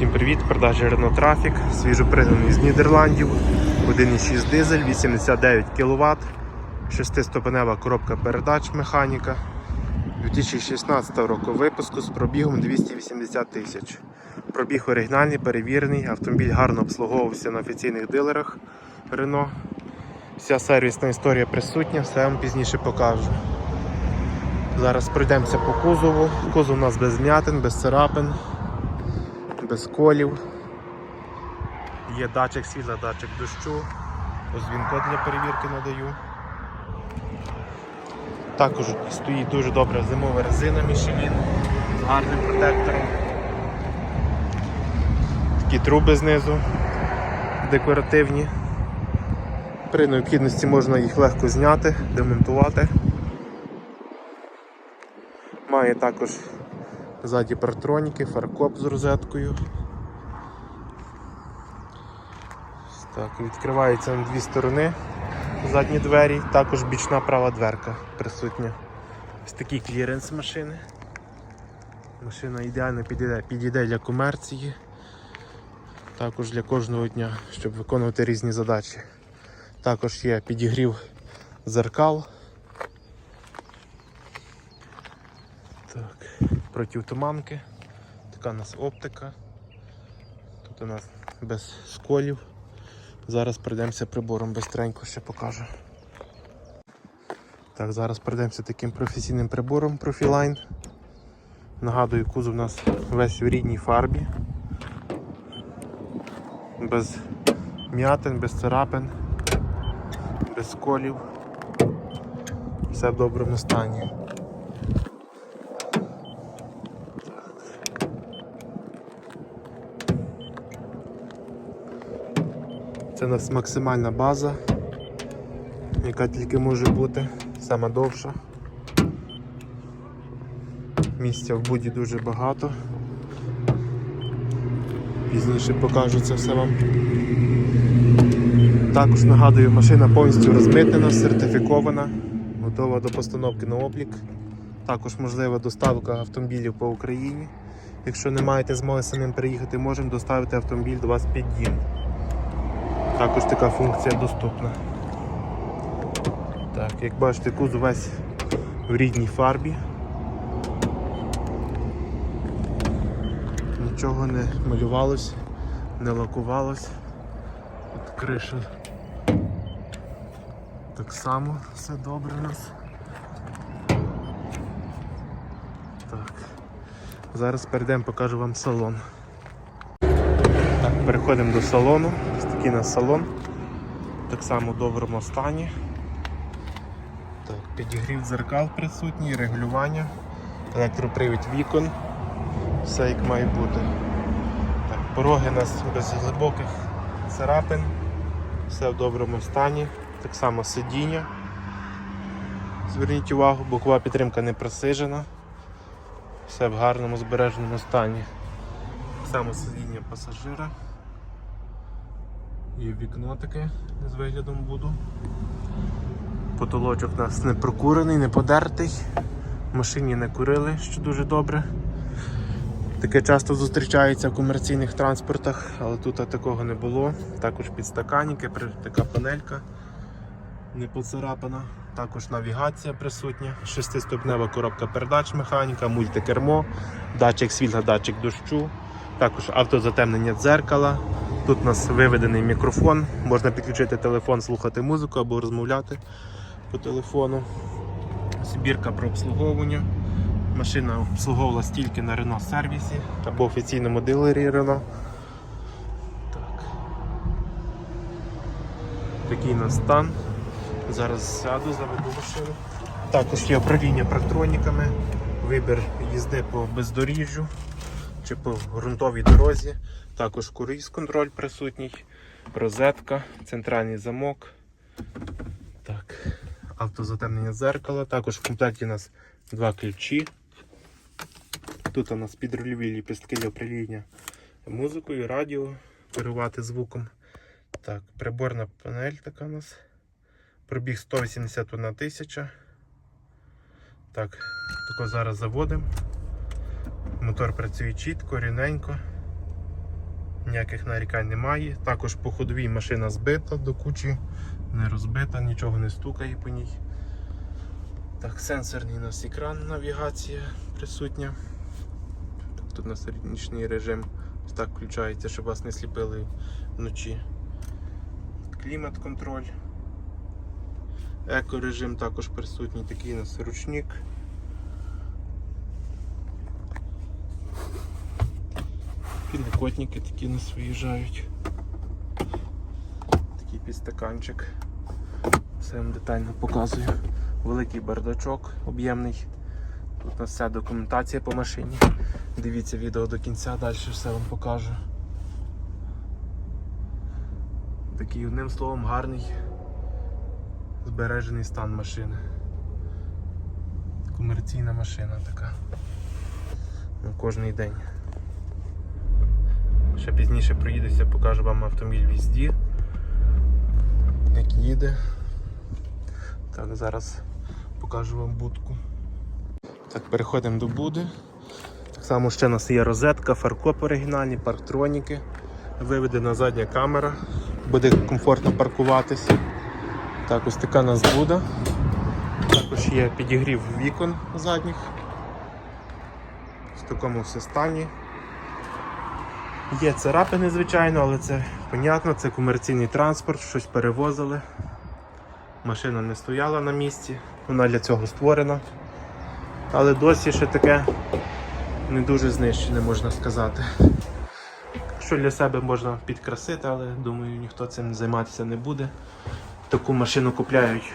Всім привіт! Продажі Renault Traffic, свіжопригнаний з Нідерландів, 1,6 дизель, 89 кВт, 6-ступенева коробка передач механіка 2016 року випуску з пробігом 280 тисяч. Пробіг оригінальний, перевірений, автомобіль гарно обслуговувався на офіційних дилерах Renault. Вся сервісна історія присутня, все вам пізніше покажу. Зараз пройдемося по кузову. Кузов у нас без змятин, без царапин без колів. Є датчик світла, датчик дощу. Ось він код для перевірки надаю. Також стоїть дуже добра зимова резина Michelin з гарним протектором. Такі труби знизу декоративні. При необхідності можна їх легко зняти, демонтувати. Має також Ззаді партроніки, фаркоп з розеткою. Так, відкривається на дві сторони задні двері, також бічна права дверка присутня. Ось такий кліренс машини. Машина ідеально підійде, підійде для комерції, також для кожного дня, щоб виконувати різні задачі. Також є підігрів зеркал. Так, противтуманки. Така у нас оптика. Тут у нас без сколів. Зараз пройдемося прибором бистренько ще покажу. Так, зараз пройдемося таким професійним прибором Profiline. Нагадую, кузов у нас весь в рідній фарбі. Без м'ятин, без царапин, без сколів. Все в доброму стані. Це у нас максимальна база, яка тільки може бути, сама довша. Місця в буді дуже багато. Пізніше покажу це все вам. Також нагадую, машина повністю розмитнена, сертифікована, готова до постановки на облік. Також можлива доставка автомобілів по Україні. Якщо не маєте змоги самим приїхати, можемо доставити автомобіль до вас під дім. Також така функція доступна. Так, як бачите, кузов весь в рідній фарбі. Нічого не малювалось, не лакувалось. От криша так само все добре у нас. Так. Зараз перейдемо, покажу вам салон. Так, переходимо до салону. Ось такий салон. Так само в доброму стані. Так, Підігрів дзеркал присутній, регулювання, електропривід вікон. Все як має бути. Так, Пороги у нас без глибоких царапин, все в доброму стані. Так само сидіння. Зверніть увагу, бокова підтримка не просижена. Все в гарному збереженому стані. Так само сидіння пасажира. Є вікно таке з виглядом буду. Потолочок у нас не прокурений, не подертий. Машині не курили, що дуже добре. Таке часто зустрічається в комерційних транспортах, але тут такого не було. Також підстаканники, така панелька не поцарапана. Також навігація присутня, шестиступнева коробка передач механіка, мультикермо, датчик світла, датчик дощу, також автозатемнення дзеркала. Тут у нас виведений мікрофон, можна підключити телефон, слухати музику або розмовляти по телефону. Збірка про обслуговування. Машина обслуговувалась тільки на Renault сервісі або офіційному дилері Renault. Так. Такий у нас стан. Зараз сяду, заведу машину. Також є управління парктроніками, вибір їзди по бездоріжжю чи по ґрунтовій дорозі. Також круїз контроль присутній, розетка, центральний замок. Так. Автозатемнення дзеркала. Також в комплекті у нас два ключі. Тут у нас підрульові ліпістки для управління музикою, радіо, керувати звуком. Так, приборна панель така у нас. Пробіг 181 тисяча. Так, тако зараз заводимо. Мотор працює чітко, рівненько. Ніяких нарікань немає. Також по ходовій машина збита до кучі, не розбита, нічого не стукає по ній. Так, сенсорний у нас екран навігація присутня. Тут у нас нічний режим так включається, щоб вас не сліпили вночі. Клімат контроль. Екорежим також присутній, такий у нас ручник. Підлокотники такі нас виїжджають. Такий підстаканчик. Все вам детально показую. Великий бардачок об'ємний. Тут у нас вся документація по машині. Дивіться відео до кінця, далі все вам покажу. Такий одним словом гарний збережений стан машини. Комерційна машина така. На кожний день. Ще пізніше проїдуся, покажу вам автомобіль в їзді. Як їде. Так, зараз покажу вам будку. Так, переходимо до буди. Так само ще у нас є розетка, фаркоп оригінальні, парктроніки. Виведена задня камера, буде комфортно паркуватися. Так, ось така у нас буда. Також є підігрів вікон задніх. В такому все стані. Є царапини, звичайно, але це понятно, це комерційний транспорт, щось перевозили. Машина не стояла на місці, вона для цього створена. Але досі ще таке не дуже знищене, можна сказати. Що для себе можна підкрасити, але думаю, ніхто цим займатися не буде. Таку машину купляють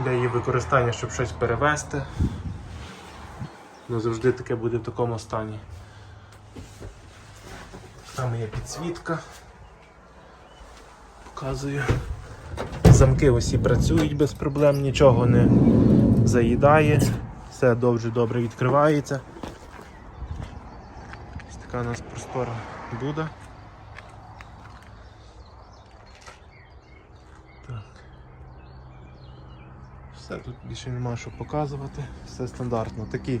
для її використання, щоб щось перевезти. Ну, завжди таке буде в такому стані. Там є підсвітка. Показую. Замки усі працюють без проблем, нічого не заїдає, все дуже добре відкривається. Ось така у нас простора. Так. Все, тут більше нема що показувати, все стандартно. Такі,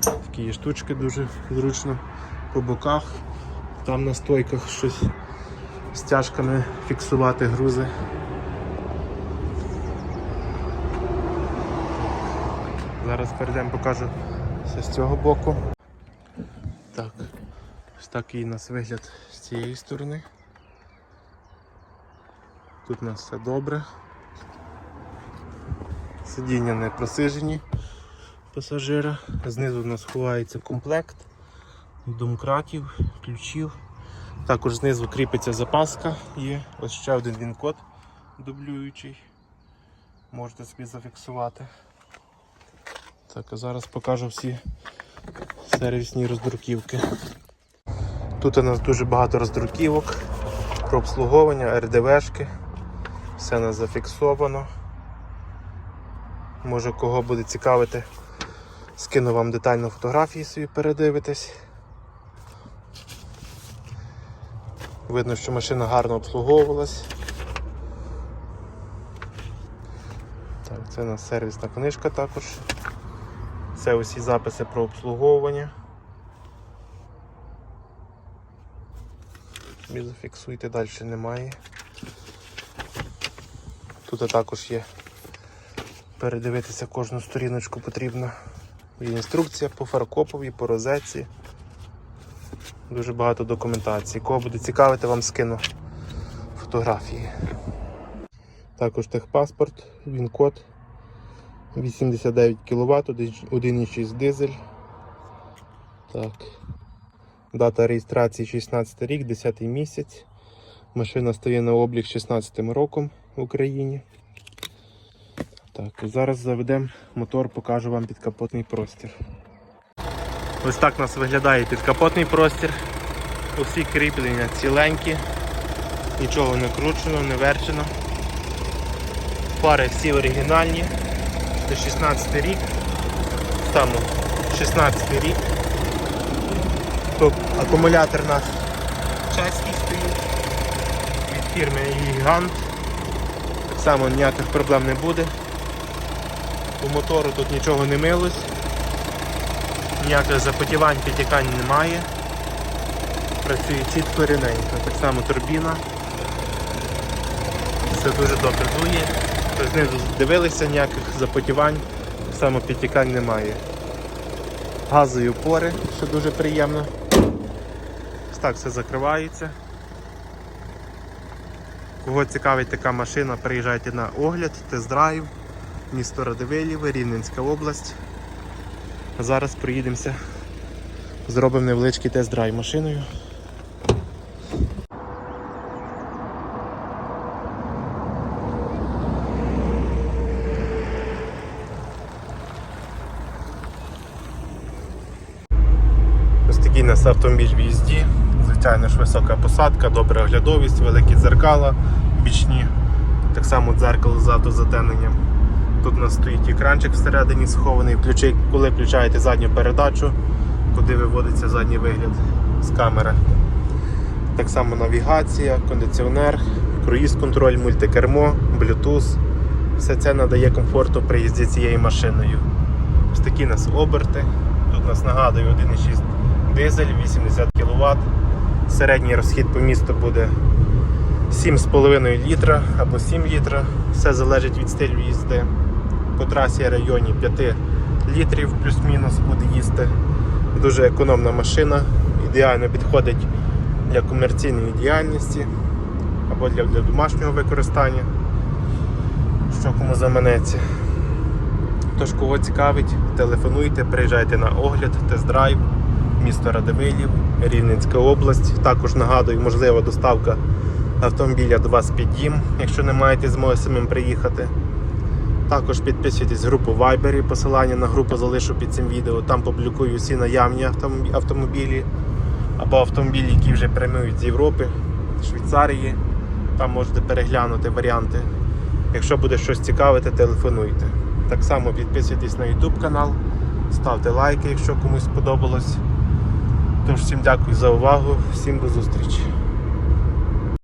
такі штучки дуже зручно по боках. Там на стойках щось стяжками фіксувати грузи. Зараз перейдемо, покажу все з цього боку. Так, ось такий у нас вигляд з цієї сторони. Тут у нас все добре. Сидіння не просижені пасажира. Знизу у нас ховається комплект домкратів, ключів. Також знизу кріпиться запаска, є ось ще один він-код дублюючий. Можете собі зафіксувати. Так, а зараз покажу всі сервісні роздруківки. Тут у нас дуже багато роздруківок про обслуговування, РДВшки. Все у нас зафіксовано. Може кого буде цікавити, скину вам детально фотографії собі передивитись. Видно, що машина гарно обслуговувалась. Так, це у нас сервісна книжка також. Це усі записи про обслуговування. Зафіксуйте, далі немає. Тут також є передивитися кожну сторіночку потрібно. Є інструкція по фаркопові, по розетці. Дуже багато документації. Кого буде цікавити, вам скину фотографії. Також техпаспорт, він код 89 кВт, 1,6 дизель. Так. Дата реєстрації 16 рік, 10 місяць. Машина стає на облік 16 роком в Україні. Так, зараз заведемо мотор, покажу вам підкапотний простір. Ось так у нас виглядає підкапотний простір. Усі кріплення ціленькі, нічого не кручено, не верчено. Пари всі оригінальні. Це 16 рік. Стану 16 рік. Тут акумулятор у нас чеський стоїть від фірми Гігант. Так само ніяких проблем не буде. По мотору тут нічого не милось. Ніяких запотівань, підтікань немає. працює чітко рівненько. Так само турбіна. Все дуже добре дує. Знизу дивилися, ніяких запотівань, так само підтікань немає. Газові опори, що дуже приємно. Ось так все закривається. Кого цікавить така машина, приїжджайте на огляд, тест-драйв, місто Радивилів, Рівненська область. Зараз проїдемося, зробимо невеличкий тест-драйв машиною. Ось такий у нас автомобіль в їзді. Звичайно ж висока посадка, добра оглядовість, великі дзеркала бічні. Так само дзеркало ззаду затемненням. Тут у нас стоїть екранчик всередині схований, Включи- коли включаєте задню передачу, куди виводиться задній вигляд з камери. Так само навігація, кондиціонер, круїз-контроль, мультикермо, Bluetooth. Все це надає комфорту при їзді цією машиною. Ось такі у нас оберти. Тут у нас нагадую 1,6 дизель, 80 кВт. Середній розхід по місту буде 7,5 літра або 7 літра. Все залежить від стилю їзди. По трасі районі 5 літрів плюс-мінус буде їсти. Дуже економна машина, ідеально підходить для комерційної діяльності або для, для домашнього використання. Що кому заманеться. Тож, кого цікавить, телефонуйте, приїжджайте на огляд, тест-драйв, місто Радивилів, Рівненська область. Також нагадую, можлива доставка автомобіля до вас під дім, якщо не маєте змоги самим приїхати. Також підписуйтесь в групу Viber, посилання на групу залишу під цим відео. Там публікую всі наявні автомобілі або автомобілі, які вже прямують з Європи, Швейцарії. Там можете переглянути варіанти. Якщо буде щось цікавити, телефонуйте. Так само підписуйтесь на YouTube канал, ставте лайки, якщо комусь сподобалось. Тож всім дякую за увагу, всім до зустрічі.